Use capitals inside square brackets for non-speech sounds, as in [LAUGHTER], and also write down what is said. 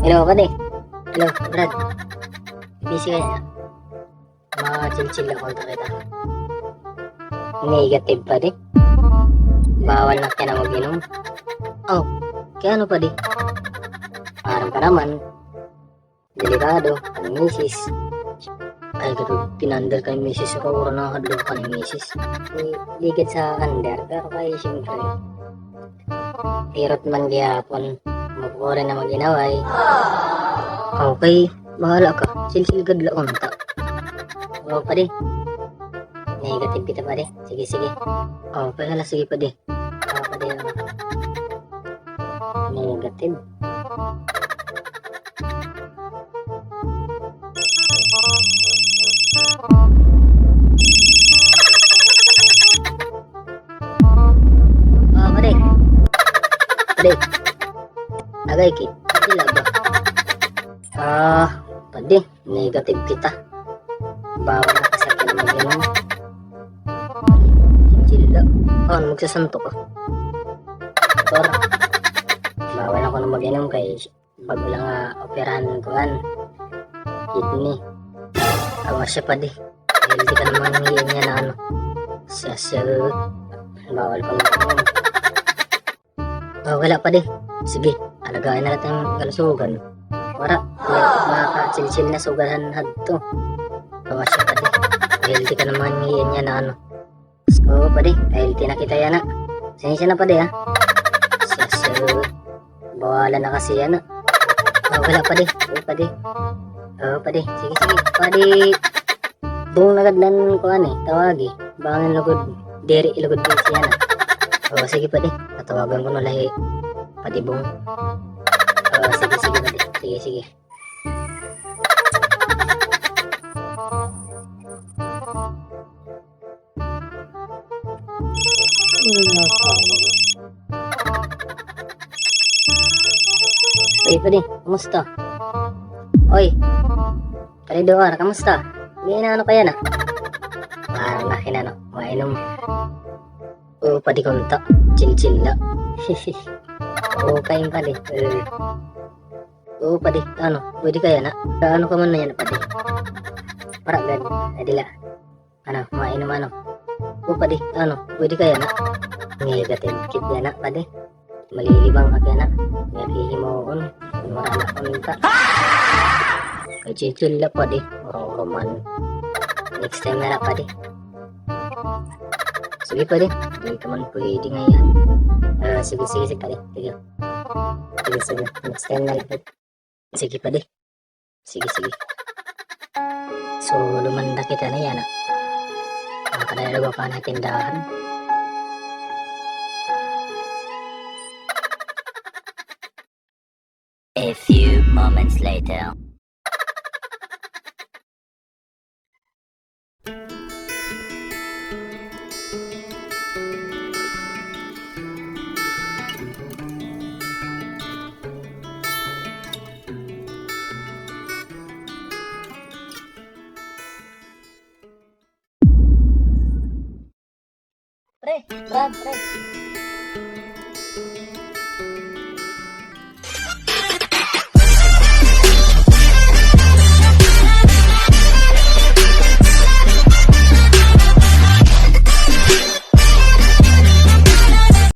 Hello, pade. Hello, Brad. Busy kaya? Mga chill-chill lang konta kita. Negative pa di. Bawal na ka na mag-inom. Oh, kaya ano pa di? Parang ka naman. Delikado, ang misis. Ay, kato, tinandal kay misis ko, uro na hadlong ka ni misis. Ligid sa under, pero kay siyempre. Tirot man gihapon, magkure na maginaway. Okay, bahala ka. Silsil gadla unta. Oo pa di. Negative kita pa di. Sige, sige. Oo, pa hala, sige pa di. Oo pa di. Negative. [LAUGHS] Pa di. Agay ki. Sila? Ah, pwede. Negative kita. Bawal na kasi ako na mag-inom. Chilla. Oh, magsasanto ka. Or, bawal ako na mag-inom kay pag wala nga operahan ko an. Kidney. Awa siya pa di. Healthy ka naman niya na ano. Siya siya. Bawal ko mag-inom. Oh, wala pa di. Sige, alagaan na natin ang kalusugan. Wala, makaka-chill-chill na sugahan hadto. Kawas siya pati. Healthy ka naman ngayon niya na ano. So, pati, healthy na kita yan na. Sinisya na pati ha. Sus, uh, bawala na kasi yan na. Oh, wala pati. Oh, pati. Oh, pati. Sige, sige. Pati. Buong nagadlan ko ano eh. Tawagi. Bangan lugod. Diri ilugod din siya na. Oh, sige pati. Tatawagan ko na lahi. Pati buong. Oh, sige, sige pati. Sige, sige. Oy, pwede. Kamusta? Oy. Pwede doar, kamusta? Hindi na ano kaya na? Parang laki na no. Mainom. Oo, pwede. Ano? Pwede kaya na? Ano ka man na yan, pwede? Para agad. Adila. Ano? Mainom ano? Oo, pwede. Ano? Pwede kaya na? Yan na, pwede. Malilibang ka kaya na. Nakihimuon. Wala na kumita. Kay chill na pa di. Oo man. Next time na pa di. Sige pa di. Hindi ka man pwede ngayon. Ah, sige, sige, sige pa di. Sige. Sige, sige. Next time na lang. Sige pa di. Sige, sige. So, lumanda kita na yan ah. Nakadalawa pa na tindahan. A few moments later. 拜拜。